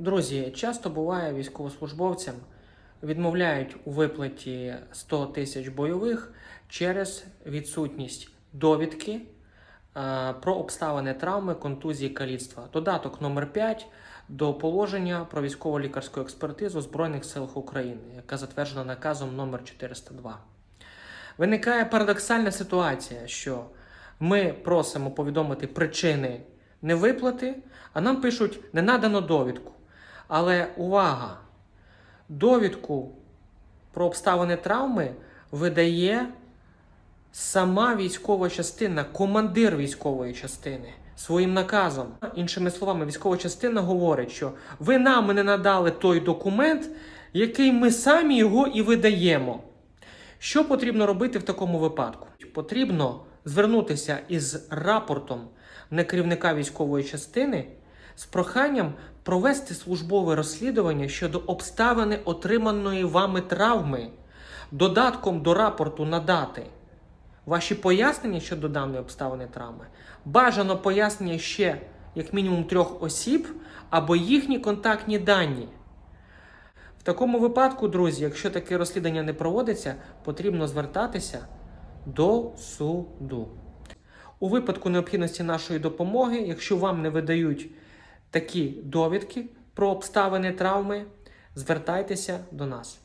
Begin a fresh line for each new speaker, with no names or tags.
Друзі, часто буває військовослужбовцям відмовляють у виплаті 100 тисяч бойових через відсутність довідки е, про обставини травми, контузії, каліцтва. Додаток номер 5 до положення про військово-лікарську експертизу Збройних сил України, яка затверджена наказом номер 402. Виникає парадоксальна ситуація, що ми просимо повідомити причини невиплати, а нам пишуть не надано довідку. Але увага! Довідку про обставини травми видає сама військова частина, командир військової частини своїм наказом. Іншими словами, військова частина говорить, що ви нам не надали той документ, який ми самі його і видаємо. Що потрібно робити в такому випадку? Потрібно звернутися із рапортом на керівника військової частини з проханням провести службове розслідування щодо обставини отриманої вами травми, додатком до рапорту надати ваші пояснення щодо даної обставини травми. Бажано пояснення ще як мінімум трьох осіб або їхні контактні дані. В такому випадку, друзі, якщо таке розслідування не проводиться, потрібно звертатися до суду. У випадку необхідності нашої допомоги, якщо вам не видають такі довідки про обставини травми, звертайтеся до нас.